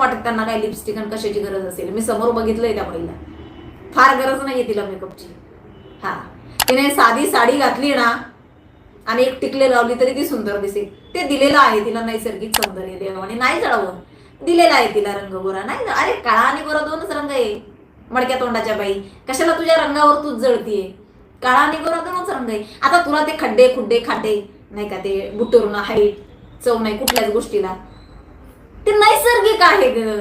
वाटत त्यांना काय लिपस्टिक आणि कशाची गरज असेल? मी समोर बघितलंय त्या बाईला. फार गरज नाहीये तिला मेकअपची हा. तिने साधी साडी घातली ना आणि एक टिकले लावली तरी ती सुंदर दिसेल. ते दिलेलं आहे तिला नैसर्गिक सौंदर्य देवाने नाही जळावं दिलेला आहे तिला रंग गोरा नाही अरे काळा आणि गोरा दोनच रंग आहे. मडक्या तोंडाच्या बाई. कशाला तुझ्या रंगावर तूच जळतीये? काळा आणि गोरा दोनच रंग आहे. आता तुला ते खड्डे खुड्डे खाटे नाही का ते बुटरून हाईट चव नाही कुठल्याच गोष्टीला. ते नैसर्गिक आहे ग.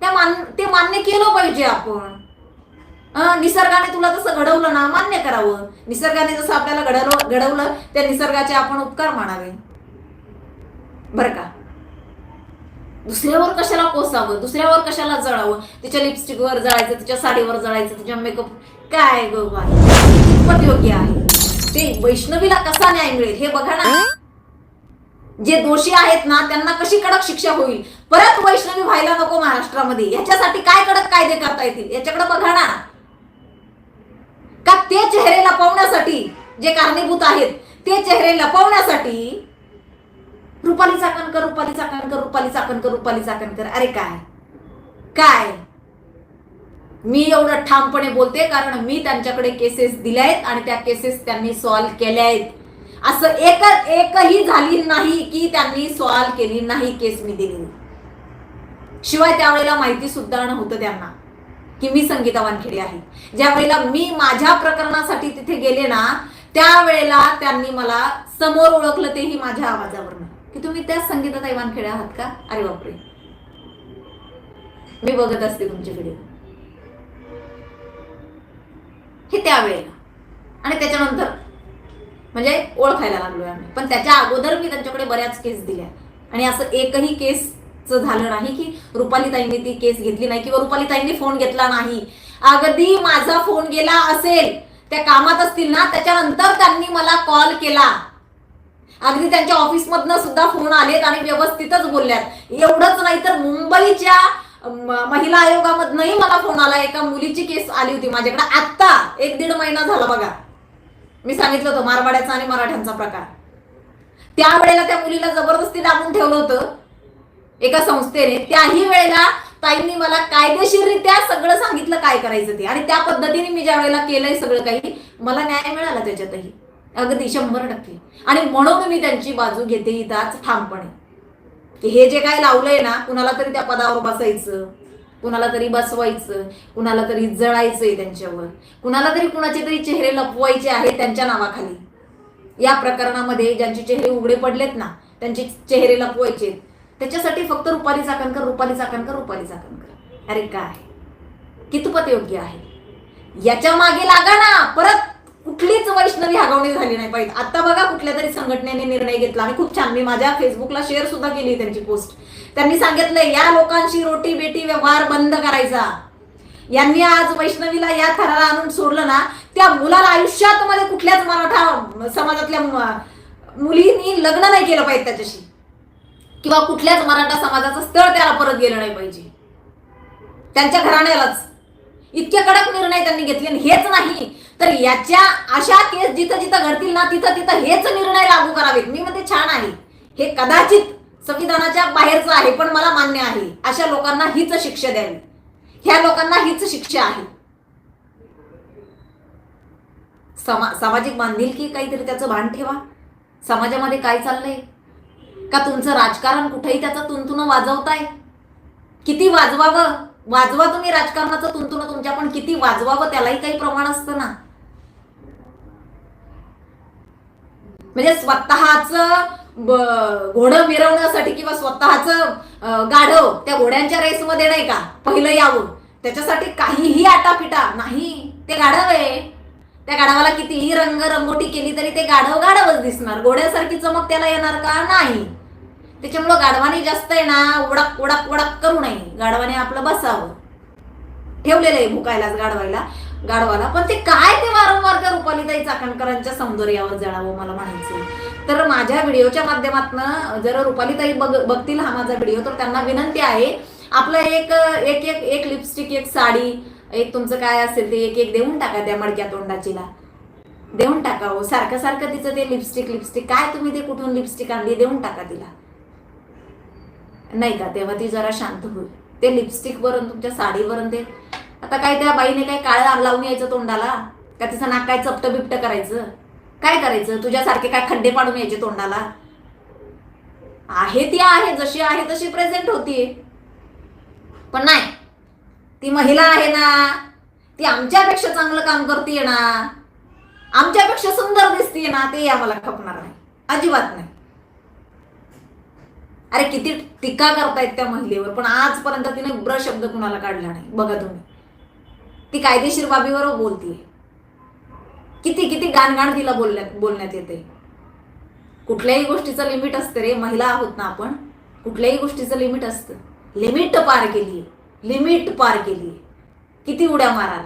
त्या मान ते मान्य केलं पाहिजे आपण. निसर्गाने तुला तसं घडवलं ना मान्य करावं. निसर्गाने जसं आपल्याला घडवलं घडवलं त्या निसर्गाचे आपण उपकार मानावे. बर का? दुसऱ्यावर कशाला कोसावं? दुसऱ्यावर कशाला जळावं? तिच्या लिपस्टिकवर जळायचं तिच्या साडीवर जळायचं तिच्या मेकअप काय ग बाई? कितपत योग्य आहे? ते वैष्णवीला कसा न्याय मिळेल हे बघा ना. जे दोषी आहेत ना त्यांना कशी कडक शिक्षा होईल? परत वैष्णवी व्हायला नको महाराष्ट्रामध्ये. याच्यासाठी काय कडक कायदे करता येतील? याच्याकडे बघा ना. का ते चेहरे लपवण्यासाठी जे कारणीभूत आहेत ते चेहरे लपवण्यासाठी रुपाली चाकणकर रुपाली चाकणकर रुपाली चाकणकर रुपाली चाकणकर अरे काय? काय? मी एवढं ठामपणे बोलते कारण मी त्यांच्याकडे केसेस दिल्या आहेत आणि त्या केसेस त्यांनी सॉल्व्ह केल्या आहेत असं एक एकही झाली नाही की त्यांनी सॉल्व्ह केली नाही केस मी दिली शिवाय त्यावेळेला माहिती सुद्धा नव्हतं त्यांना की मी संगीता वानखेडे आहे. ज्या वेळेला मी माझ्या प्रकरणासाठी तिथे गेले ना त्यावेळेला त्यांनी मला समोर ओळखलं तेही माझ्या आवाजावरनं. की तुम्ही त्याच संगीताताई वानखेडे आहात का? अरे बापरे. मी बघत असते तुमचे व्हिडिओ हे त्यावेळेला. आणि त्याच्यानंतर म्हणजे ओळखायला लागलोय आम्ही. पण त्याच्या अगोदर मी त्यांच्याकडे बऱ्याच केस दिल्या. आणि असं एकही केस झालं नाही की रुपालीताईंनी ती केस घेतली नाही किंवा रुपालीताईंनी फोन घेतला नाही. अगदी माझा फोन गेला असेल त्या कामात असतील ना त्याच्यानंतर त्यांनी मला कॉल केला. अगदी त्यांच्या ऑफिसमधनं सुद्धा फोन आलेत आणि व्यवस्थितच बोलल्यात. एवढंच नाही तर मुंबईच्या महिला आयोगामधनही मला फोन आला. एका मुलीची केस आली होती माझ्याकडे. आत्ता एक दीड महिना झाला बघा. मी सांगितलं होतं मारवाड्याचा आणि मराठ्यांचा प्रकार. त्यावेळेला त्या मुलीला जबरदस्ती दाबून ठेवलं होतं. एका संस्थेने त्याही वेळेला ताईंनी मला कायदेशीररित्या सगळं सांगितलं काय करायचं ते. आणि त्या पद्धतीने मी ज्या वेळेला केलंय सगळं काही मला न्याय मिळाला त्याच्यातही. अगदी शंभर टक्के. आणि म्हणून मी त्यांची बाजू घेते इथं आज ठामपणे. की हे जे काय लावलंय ना कुणाला तरी त्या पदावर बसायचं कुणाला तरी बसवायचं कुणाला तरी जळायचंय त्यांच्यावर. कुणाला तरी कुणाचे तरी चेहरे लपवायचे आहेत त्यांच्या नावाखाली. या प्रकरणामध्ये ज्यांचे चेहरे उघडे पडलेत ना त्यांचे चेहरे लपवायचे त्याच्यासाठी फक्त रुपाली चाकणकर रुपाली चाकणकर रुपाली चाकणकर. अरे काय? कितपत योग्य आहे? याच्या मागे लागा ना. परत कुठलीच वैष्णवी हागवणी झाली नाही पाहिजे. आता बघा कुठल्या तरी संघटनेने निर्णय घेतला. आणि खूप छान. मी माझ्या फेसबुकला शेअर सुद्धा केली त्यांची पोस्ट त्यांनी सांगितलंय या लोकांशी रोटी बेटी व्यवहार बंद करायचा. यांनी आज वैष्णवीला या थराला आणून सोडलं ना त्या मुलाला आयुष्यात मध्ये कुठल्याच मराठा समाजातल्या मुलींनी लग्न नाही केलं पाहिजे त्याच्याशी. किंवा कुठल्याच मराठा समाजाचं स्थळ त्याला परत गेलं नाही पाहिजे. त्यांच्या घराण्यालाच. इतके कडक निर्णय त्यांनी घेतले आणि हेच नाही तर याच्या अशा केस जिथं जिथं घडतील ना तिथं तिथं हेच निर्णय लागू करावेत. मी म्हणते छान आहे. हे कदाचित संविधानाच्या बाहेरचं आहे पण मला मान्य आहे. अशा लोकांना हीच शिक्षा द्यावी. ह्या लोकांना हीच शिक्षा आहे. समा सामाजिक बांधिलकी काहीतरी त्याचं भान ठेवा. समाजामध्ये काय चाललंय? का तुमचं राजकारण कुठेही त्याचं तुंतुन वाजवताय? किती वाजवावं? वाजवा तुम्ही राजकारणाचं तुंतुन तुमच्या पण किती वाजवावं त्यालाही काही प्रमाण असतं ना? म्हणजे स्वतःच घोडं मिरवण्यासाठी किंवा स्वतःच गाढव त्या घोड्यांच्या रेसमध्ये नाही का? पहिलं यावं. त्याच्यासाठी काहीही आटापिटा नाही. ते गाढव आहे. त्या गाढवाला कितीही रंग रंगोटी केली तरी ते गाढव गाढवच दिसणार. घोड्यासारखी चमक त्याला येणार का? नाही. त्याच्यामुळं गाढवाने जास्त आहे ना उडक उडक उडक करू नये. गाढवाने आपलं बसावं. ठेवलेलं आहे भुकायलाच गाढवायला गाढवाला. पण ते काय ते वारंवार त्या रुपालीताई चाकणकरांच्या सौंदर्यावर जळावं मला म्हणायचं तर माझ्या व्हिडिओच्या माध्यमातून जर रुपालीताई बघ बघतील हा माझा व्हिडिओ तर त्यांना विनंती आहे. आपलं एक एक एक एक लिपस्टिक एक साडी एक तुमचं काय असेल ते एक एक देऊन टाका त्या मडक्या तोंडाचीला. देऊन टाका हो सारखं सारखं तिचं ते लिपस्टिक लिपस्टिक काय तुम्ही ते कुठून लिपस्टिक आणली देऊन टाका तिला. नाही का तेव्हा ती जरा शांत होईल. ते लिपस्टिकवरून तुमच्या साडीवरून ते. आता काय त्या बाईने काय काळ लावून यायचं तोंडाला? का तिचं नाक काय चपट बिपट करायचं? काय करायचं? तुझ्यासारखे काय खड्डे पाडून यायचे तोंडाला? आहे ती आहे. जशी आहे तशी प्रेझेंट होती. पण नाही. ती महिला आहे ना ती आमच्यापेक्षा चांगलं काम करते ना आमच्यापेक्षा सुंदर दिसतीये ना ते आम्हाला खपणार नाही. अजिबात नाही. अरे किती टीका करतायत त्या महिलेवर पण आजपर्यंत तिने ब्र शब्द कुणाला काढला नाही. बघा तुम्ही. ती कायदेशीर बाबीवर बोलतीये. किती किती गाणगाण तिला बोलण्यात बोलण्यात येते कुठल्याही गोष्टीचं लिमिट असतं रे महिला आहोत ना आपण कुठल्याही गोष्टीचं लिमिट असतं. लिमिट पार केली लिमिट पार केली. किती उड्या माराल?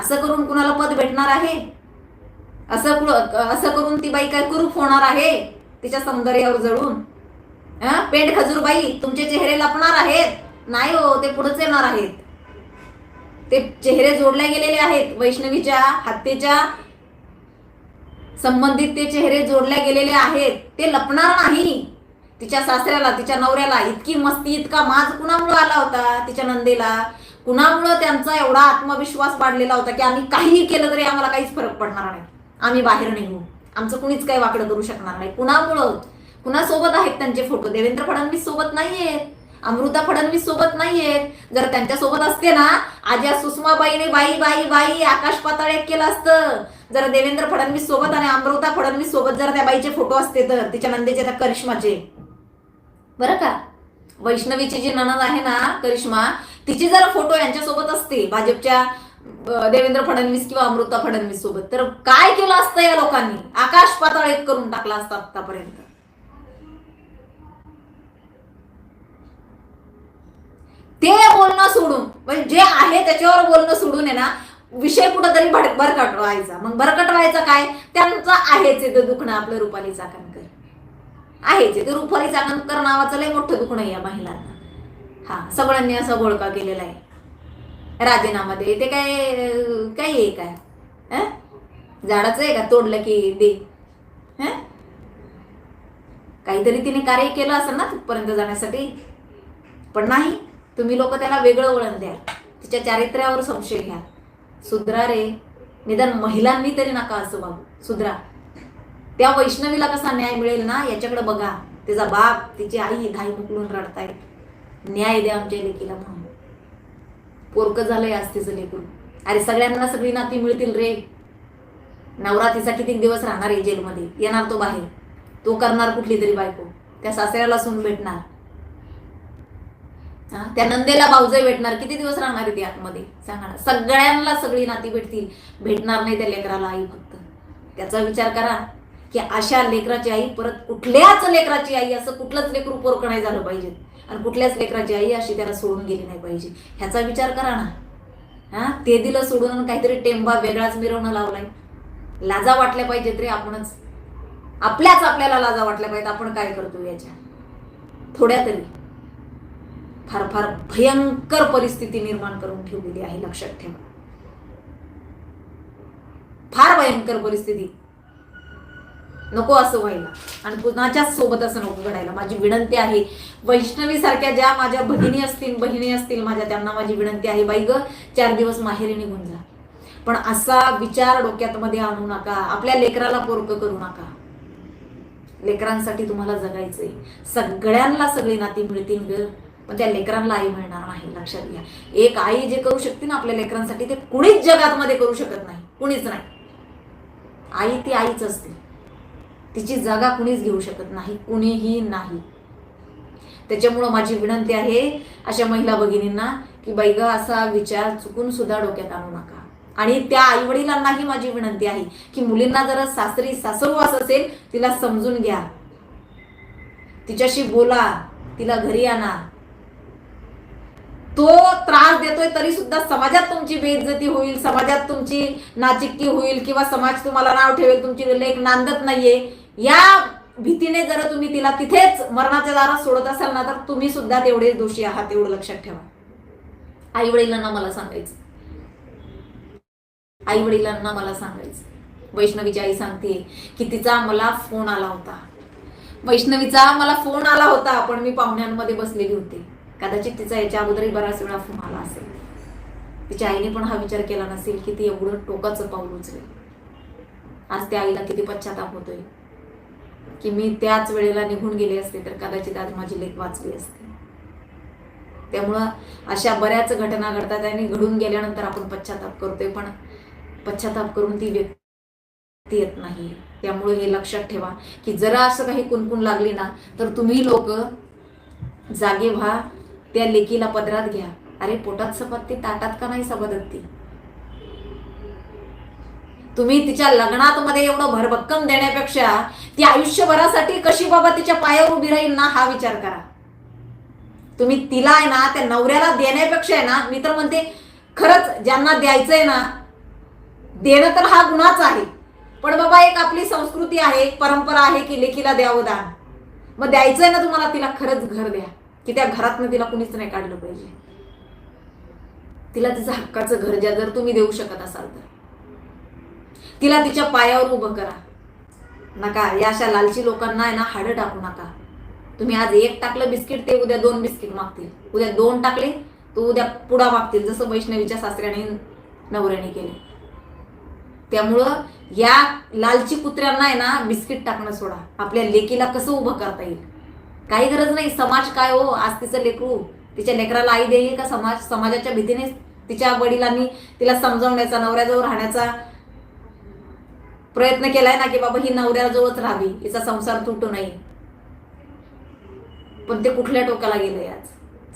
असं करून कुणाला पद भेटणार आहे? असं कुण- असं करून ती बाई काय कुरूप होणार आहे? तिच्या सौंदर्यावर जळून. हा? पेंड खजूरबाई तुमचे चेहरे लपणार आहेत. नाही हो ते पुढेच येणार आहेत. ते चेहरे जोडले गेलेले आहेत. वैष्णवीच्या हत्येच्या संबंधित ते चेहरे जोडले गेलेले आहेत. ते लपणार नाही. तिच्या सासऱ्याला तिच्या नवऱ्याला इतकी मस्ती इतका माज कुणामुळं आला होता तिच्या नंदेला? कुणामुळं त्यांचा एवढा आत्मविश्वास वाढलेला होता की आम्ही काहीही केलं तरी आम्हाला काहीच फरक पडणार नाही. आम्ही बाहेर निघू आमचं कुणीच काही वाकडं करू शकणार नाही. कुणामुळं? कुणासोबत आहेत त्यांचे फोटो? देवेंद्र फडणवीस सोबत नाहीयेत. अमृता फडणवीस सोबत नाहीयेत. जर त्यांच्यासोबत असते ना आज्या सुषमाबाईने बाई बाई बाई आकाश पाताळ एक केलं असतं. जर देवेंद्र फडणवीस सोबत आणि अमृता फडणवीस सोबत जर त्या बाईचे फोटो असते तर तिच्या नंदेचे त्या करिश्माचे. बरं का? वैष्णवीची जी ननद आहे ना करिश्मा तिची जर फोटो यांच्यासोबत असते भाजपच्या देवेंद्र फडणवीस किंवा अमृता फडणवीस सोबत. तर काय केलं असतं या लोकांनी? आकाश पाताळ एक करून टाकला असता आतापर्यंत ते बोलणं सोडून म्हणजे जे आहे त्याच्यावर बोलणं सोडून आहे ना विषय कुठंतरी भड भरकटवायचा. मग भरकटवायचा काय? त्यांचं आहेच ते दुखणं आपलं रुपाली चाकणकर. आहेच. आहे ते रुपाली चाकणकर नावाचं लय मोठं दुखणं आहे या महिलांना. हा सगळ्यांनी असा घोळका केलेला आहे. राजीनामध्ये ते काय काय आहे काय झाडाचं आहे का? तोडलं की दे. काहीतरी तिने कार्य केलं असेल ना तिथपर्यंत जाण्यासाठी? पण नाही. तुम्ही लोक त्याला वेगळं वळण द्या. तिच्या चारित्र्यावर संशय घ्या. सुधरा रे. निदान महिलांनी तरी नका असं बाबू सुधरा. त्या वैष्णवीला कसा न्याय मिळेल ना? याच्याकडे बघा. तिचा बाप तिची आई घाई मुकलून रडतायत. न्याय द्या आमच्या लेकीला म्हणून. पोरकं झालंय आज तिचं लेकून अरे सगळ्यांना सगळी नाती मिळतील रे. नवरात्रीचा किती दिवस राहणार आहे जेलमध्ये? येणार तो बाहेर. तो करणार कुठली तरी बायको. त्या सासऱ्याला सून भेटणार. हा, त्या नंदेला भाऊजय भेटणार. किती दिवस राहणार आहे ती आतमध्ये? सांगा सगळ्यांना सगळी नाती भेटतील. भेटणार नाही त्या लेकराला आई फक्त. त्याचा विचार करा. की अशा लेकराची आई परत कुठल्याच लेकराची आई असं कुठलंच लेकरू पोरकं नाही झालं पाहिजे. आणि कुठल्याच लेकराची आई अशी त्याला सोडून गेली नाही पाहिजे. ह्याचा विचार करा ना. हा? ते दिलं सोडून आणि काहीतरी टेंबा वेगळाच मिरवणं लावलाय. लाजा वाटल्या पाहिजेत रे आपणच. आपल्याच आपल्याला लाजा वाटल्या पाहिजेत. आपण काय करतो याच्या? थोड्या तरी. फार फार भयंकर परिस्थिती निर्माण करून ठेवलेली आहे. लक्षात ठेवा. फार भयंकर परिस्थिती. नको असं व्हायला. आणि कुणाच्याच सोबत असं नको घडायला. माझी विनंती आहे वैष्णवी सारख्या ज्या माझ्या भगिनी असतील बहिणी असतील माझ्या त्यांना माझी विनंती आहे बाई ग चार दिवस माहेरी निघून जा. पण असा विचार डोक्यात मध्ये आणू नका. आपल्या लेकराला पोरकं करू नका. लेकरांसाठी तुम्हाला जगायचंय. सगळ्यांना सगळी नाती मिळतील ग पण त्या लेकरांना आई मिळणार नाही लक्षात घ्या. एक आई जे करू शकते ना आपल्या लेकरांसाठी ते कुणीच जगात मध्ये करू शकत नाही. कुणीच नाही. आई ती आईच असते. तिची जागा कुणीच घेऊ शकत नाही कुणीही नाही. त्याच्यामुळं माझी विनंती आहे अशा महिला भगिनींना की बाई ग असा विचार चुकून सुद्धा डोक्यात आणू नका. आणि त्या आईवडिलांनाही माझी विनंती आहे की मुलींना जर सासरी सासरवास असेल तिला समजून घ्या. तिच्याशी बोला तिला घरी आणा. तो त्रास देतोय तरी सुद्धा समाजात तुमची बेइज्जती होईल समाजात तुमची नाचिक्की होईल किंवा समाज तुम्हाला नाव ठेवेल तुमची लेख नांदत नाहीये. या भीतीने जर तुम्ही तिला तिथेच मरणाच्या दारात सोडत असाल ना तर तुम्ही सुद्धा तेवढे दोषी आहात एवढं लक्षात ठेवा. आई वडिलांना मला सांगायचं. आई वडिलांना मला सांगायचं. वैष्णवीची आई सांगते की तिचा मला फोन आला होता. वैष्णवीचा मला फोन आला होता पण मी पाहुण्यांमध्ये बसलेली होती. कदाचित तिचा याच्या अगोदरही बराच वेळा फोन आला असेल. तिच्या आईने पण हा विचार केला नसेल की ती एवढं टोकाचं पाऊल उचलेल. आज त्या आईला किती पश्चाताप होतोय. की मी त्याच वेळेला निघून गेले असते तर कदाचित आज माझी लेख वाचली असते. त्यामुळं अशा बऱ्याच घटना घडतात आणि घडून गेल्यानंतर आपण पश्चाताप करतोय पण पश्चाताप करून ती व्यक्ती येत नाही. त्यामुळे हे लक्षात ठेवा की जरा असं काही कुणकुण लागली ना तर तुम्ही लोक जागे व्हा त्या लेकीला पदरात घ्या. अरे पोटात सपत ती ताटात का नाही सपदत ती? तुम्ही तिच्या लग्नात मध्ये एवढं भरभक्कम देण्यापेक्षा ती आयुष्यभरासाठी कशी बाबा तिच्या पायावर उभी राहील ना हा विचार करा. तुम्ही तिला आहे ना त्या नवऱ्याला देण्यापेक्षा आहे ना मी तर म्हणते खरंच ज्यांना द्यायचंय ना देणं तर हा गुन्हाच आहे. पण बाबा एक आपली संस्कृती आहे एक परंपरा आहे की लेकीला द्यावं दान. मग द्यायचंय ना तुम्हाला तिला खरंच घर द्या. की त्या घरातनं तिला कुणीच नाही काढलं पाहिजे. तिला तिचं हक्काचं घर द्या जर तुम्ही देऊ शकत असाल तर. तिला तिच्या पायावर उभं करा. नका या अशा लालची लोकांना आहे ना हाडं टाकू नका. तुम्ही आज एक टाकलं बिस्किट ते उद्या दोन बिस्किट मागतील. उद्या दोन टाकले तो उद्या पुडा मागतील जसं वैष्णवीच्या सासऱ्याने नवऱ्याने केले. त्यामुळं या लालची कुत्र्यांना आहे ना बिस्किट टाकणं सोडा. आपल्या लेकीला कसं उभं करता येईल? काही गरज नाही समाज काय हो? आज तिचं लेकरू तिच्या लेकराला आई देईल का समाज? समाजाच्या भीतीने तिच्या वडिलांनी तिला समजावण्याचा नवऱ्याजवळ राहण्याचा प्रयत्न केलाय ना की बाबा ही नवऱ्याजवळच राहावी हिचा संसार तुटू नाही पण ते कुठल्या टोकाला गेलंय आज?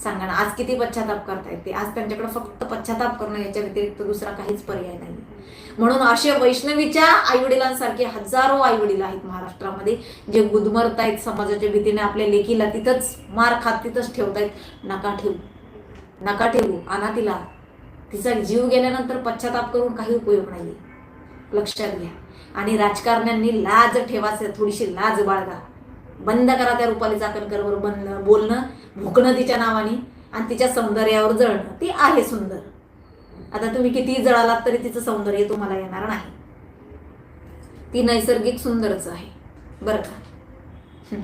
सांगा ना आज किती पश्चाताप करतायत ते? आज त्यांच्याकडे फक्त पश्चाताप करणं याच्या व्यतिरिक्त दुसरा काहीच पर्याय नाही म्हणून असे वैष्णवीच्या आईवडिलांसारखे हजारो आईवडील आहेत महाराष्ट्रामध्ये जे गुदमरतायत समाजाच्या भीतीने आपल्या लेकीला तिथंच मार खात तिथंच ठेवतायत. नका ठेवू. नका ठेवू. आणा तिला तिचा जीव गेल्यानंतर पश्चाताप करून काही उपयोग नाही लक्षात घ्या. आणि राजकारण्यांनी लाज ठेवायचं थोडीशी लाज बाळगा. बंद करा त्या रुपाली चाकणकरवर बंद बोलणं भुकणं तिच्या नावाने आणि तिच्या सौंदर्यावर जळणं. ती आहे सुंदर. आता तुम्ही किती जळालात तरी तिचं सौंदर्य तुम्हाला येणार नाही. ती नैसर्गिक सुंदरच आहे. बरं का?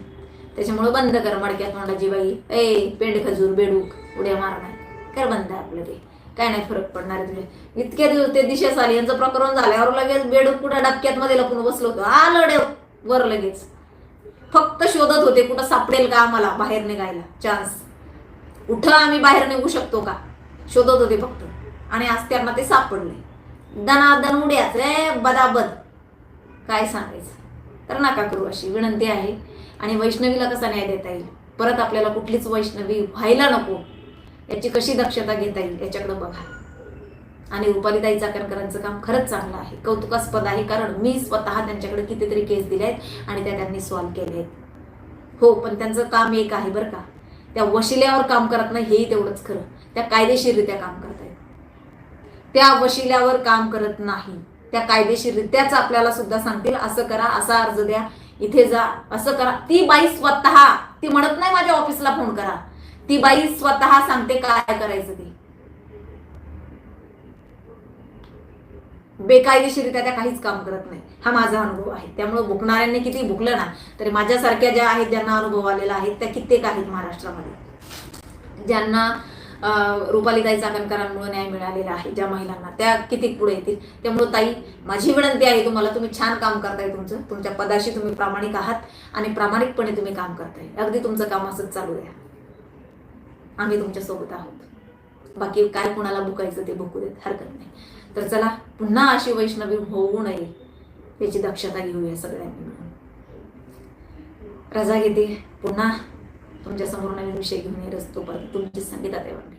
त्याच्यामुळं बंद कर मडक्यात तोंडाची बाई ए पेंड खजूर बेडूक उड्या मारणार. कर बंद आपलं ते. काय नाही फरक पडणार आहे तुझे इतके दिवस ते दिशा आले यांचं प्रकरण झाल्यावर लगेच बेड कुठं डबक्यात मध्ये लपून बसलो होतो. आलं डे वर लगेच. फक्त शोधत होते कुठं सापडेल का आम्हाला बाहेर निघायला. चान्स उठ आम्ही बाहेर निघू शकतो का? शोधत होते फक्त. आणि आज त्यांना ते सापडले. दनादन उड्याच रे बदाबद. काय सांगायचं? तर नका करू अशी. विनंती आहे. आणि वैष्णवीला कसा न्याय देता येईल? परत आपल्याला कुठलीच वैष्णवी व्हायला नको. याची कशी दक्षता घेता येईल याच्याकडे बघा. आणि रुपालीताई चाकणकरांचं काम खरंच चांगलं आहे. कौतुकास्पद आहे कारण मी स्वतः त्यांच्याकडे कितीतरी केस दिले आहेत आणि त्या त्यांनी सॉल्व्ह केल्या आहेत. हो पण त्यांचं काम एक आहे बरं का. त्या वशिल्यावर काम करत नाही हेही तेवढंच खरं. त्या कायदेशीररित्या काम करत आहेत त्या वशिल्यावर काम करत नाही. त्या कायदेशीररित्याच आपल्याला सुद्धा सांगतील असं करा असा अर्ज द्या इथे जा असं करा. ती बाई स्वतः ती म्हणत नाही माझ्या ऑफिसला फोन करा. ती बाई स्वतः सांगते काय करायचं ते. बेकायदेशीरित्या त्या काहीच काम करत नाही. हा माझा अनुभव आहे. त्यामुळे भुकणाऱ्यांनी किती भुकलं ना तरी माझ्यासारख्या ज्या आहेत ज्यांना अनुभव आलेला आहे त्या कित्येक आहेत महाराष्ट्रामध्ये. ज्यांना अं, रुपालीताई चाकणकरांमुळे न्याय मिळालेला आहे ज्या महिलांना त्या किती पुढे येतील? त्यामुळे ताई माझी विनंती आहे तुम्हाला तुम्ही छान काम करताय तुमचं. तुमच्या पदाशी तुम्ही प्रामाणिक आहात आणि प्रामाणिकपणे तुम्ही काम करताय. अगदी तुमचं काम असंच चालू द्या आम्ही तुमच्यासोबत आहोत. बाकी काय कुणाला बुकायचं ते भुकू देत हरकत नाही. तर चला पुन्हा अशी वैष्णवी होऊ नये याची दक्षता घेऊया सगळ्यांनी मिळून. रजा घेते. पुन्हा तुमच्यासमोर नवीन विषय घेऊन येत असतो. परत तुमची संगीता तेव्हा